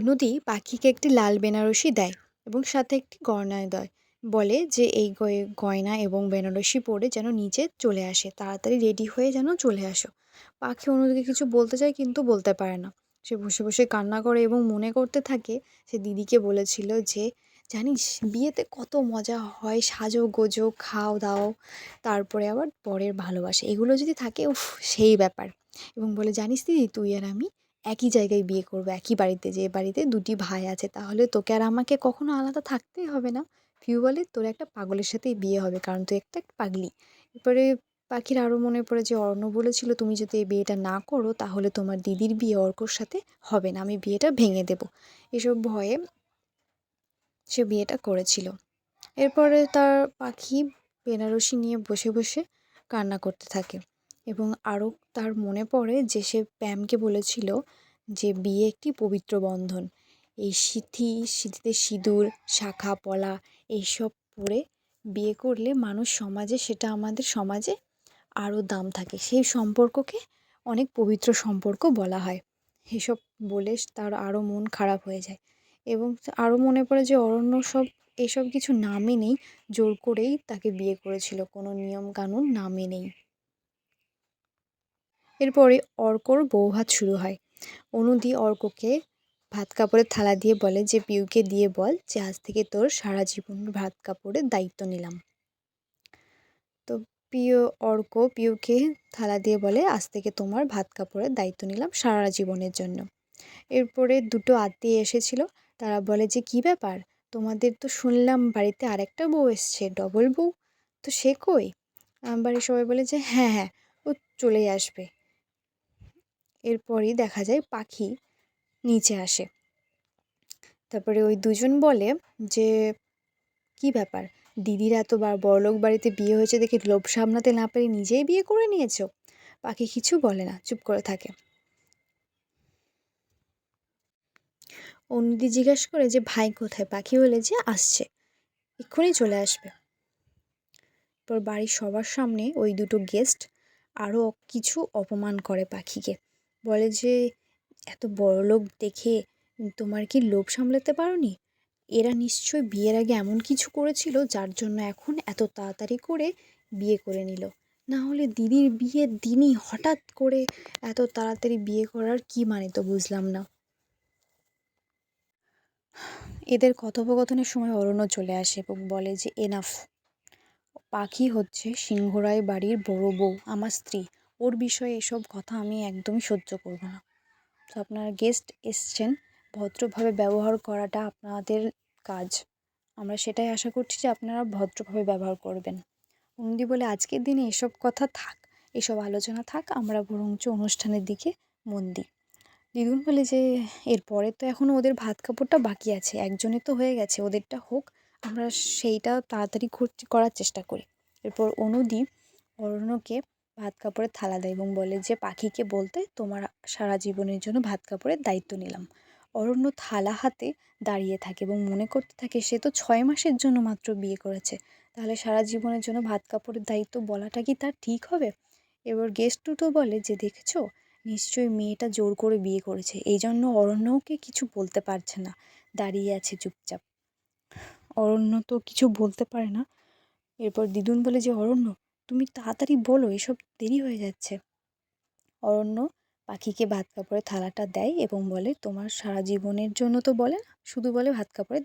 নদী পাখিকে একটি লাল বেনারসি দেয় এবং সাথে একটি গয়না দেয়। বলে যে এই গয়না এবং বেনারসি পরে যেন নিচে চলে আসে, তাড়াতাড়ি রেডি হয়ে যেন চলে আসো। পাখি অন্যদিকে কিছু বলতে চায় কিন্তু বলতে পারে না। সে বসে বসে কান্না করে এবং মনে করতে থাকে, সে দিদিকে বলেছিল যে, জানিস, বিয়েতে কত মজা হয়, সাজো, গোজো, খাও, দাও, তারপরে আবার বরের ভালোবাসা। এগুলো যদি থাকে, উফ, সেই ব্যাপার। এবং বলে, জানিস দিদি, তুই আর আমি একই জায়গায় বিয়ে করব, একই বাড়িতে, যে বাড়িতে দুটি ভাই আছে, তাহলে তোকে আর আমাকে কখনো আলাদা থাকতেই হবে না। পিউ বলে, তোর একটা পাগলের সাথেই বিয়ে হবে, কারণ তুই একটা পাগলি। এরপরে পাখির আরও মনে পড়ে যে অর্ণ বলেছিল, তুমি যদি এই বিয়েটা না করো, তাহলে তোমার দিদির বিয়ে অর্কর সাথে হবে না, আমি বিয়েটা ভেঙে দেবো। এসব ভয়ে সে বিয়েটা করেছিল। এরপরে তার পাখি বেনারসি নিয়ে বসে বসে কান্না করতে থাকে। এবং আরও তার মনে পড়ে যে সে প্যামকে বলেছিল যে বিয়ে একটি পবিত্র বন্ধন। এই সিথি, সিথিতে সিঁদুর, শাখা, পলা এইসব পরে বিয়ে করলে মানুষ সমাজে সেটা আমাদের সমাজে আরও দাম থাকে। সেই সম্পর্ককে অনেক পবিত্র সম্পর্ক বলা হয়। এসব বলে তার আরও মন খারাপ হয়ে যায় এবং আরও মনে পড়ে যে অরণ্য সব, এসব কিছু না মেনেই জোর করেই তাকে বিয়ে করেছিল। কোনো নিয়ম কানুন না মেনেই এরপরে অর্কর বৌভাত শুরু হয়। অনুদি অর্ককে ভাত কাপড়ের থালা দিয়ে বলে যে পিউকে দিয়ে বল যে, আজ থেকে তোর সারা জীবন ভাত কাপড়ের দায়িত্ব নিলাম। তো পিউ অর্ক পিউকে থালা দিয়ে বলে, আজ থেকে তোমার ভাত কাপড়ের দায়িত্ব নিলাম সারা জীবনের জন্য। এরপরে দুটো আত্মীয় এসেছিল। তারা বলে যে, কি ব্যাপার? তোমাদের তো শুনলাম বাড়িতে আরেকটা বউ এসছে, ডবল বউ। তো সে কই? বাড়ির সবাই বলে যে হ্যাঁ হ্যাঁ ও চলেই আসবে। এরপরই দেখা যায় পাখি নিচে আসে। তারপরে ওই দুজন বলে যে, কি ব্যাপার? দিদিরা দিদির এত বড়লোক বাড়িতে বিয়ে হয়েছে দেখে লোভ সামলাতে না পেরে নিজেই বিয়ে করে নিয়েছো। পাখি কিছু বলে না, চুপ করে থাকে। অন্যদি জিজ্ঞাসা করে যে, ভাই কোথায়? পাখি বলে যে আসছে, এক্ষুনি চলে আসবে। এরপর বাড়ির সবার সামনে ওই দুটো গেস্ট আরও কিছু অপমান করে পাখিকে। বলে যে, এত বড়লোক দেখে তোমার কি লোভ সামলাতে পারোনি? এরা নিশ্চয়ই বিয়ের আগে এমন কিছু করেছিল যার জন্য এখন এত তাড়াতাড়ি করে বিয়ে করে নিল। না হলে দিদির বিয়ের দিনই হঠাৎ করে এত তাড়াতাড়ি বিয়ে করার কি মানে তো বুঝলাম না। এদের কথোপকথনের সময় অরণ্য চলে আসে এবং বলে যে, এনাফ, পাখি হচ্ছে সিংহরায় বাড়ির বড় বউ, আমার স্ত্রী। ওর বিষয়ে এসব কথা আমি একদমই সহ্য করব না। তো আপনারা গেস্ট এসছেন, ভদ্রভাবে ব্যবহার করাটা আপনাদের কাজ। আমরা সেটাই আশা করছি যে আপনারা ভদ্রভাবে ব্যবহার করবেন। অন্যদি বলে আজকের দিনে এসব কথা থাক, এসব আলোচনা থাক, আমরা বরঞ্চ অনুষ্ঠানের দিকে মন দিই। দিদুন বলে যে এরপরে তো এখনও ওদের ভাত কাপড়টা বাকি আছে, একজনে তো হয়ে গেছে, ওদেরটা হোক, আমরা সেইটা তাড়াতাড়ি করার চেষ্টা করি। এরপর অনুদি অরণ্যকে ভাত কাপড়ের থালা দেয় এবং বলে যে, পাখিকে বলতে তোমার সারা জীবনের জন্য ভাত কাপড়ের দায়িত্ব নিলাম। অরণ্য থালা হাতে দাঁড়িয়ে থাকে এবং মনে করতে থাকে, সে তো ছয় মাসের জন্য মাত্র বিয়ে করেছে। তাহলে সারা জীবনের জন্য ভাত কাপড়ের দায়িত্ব বলাটা কি তার ঠিক হবে? এবার গেস্ট দুটো বলে যে, দেখেছ? নিশ্চয়ই মেয়েটা জোর করে বিয়ে করেছে। এই জন্য অরণ্যকে কিছু বলতে পারছে না। দাঁড়িয়ে আছে চুপচাপ। অরণ্য তো কিছু বলতে পারে না। এরপর দিদুন বলে যে, অরণ্য তুমি তাড়াতাড়ি বলো, এসব দেরি হয়ে যাচ্ছে। অরণ্য পাখিকে ভাত কাপড়ের থালাটা দেয় এবং বলে, তোমার সারা জীবনের জন্য তো বলে না, শুধু বলে ভাত কাপড়ের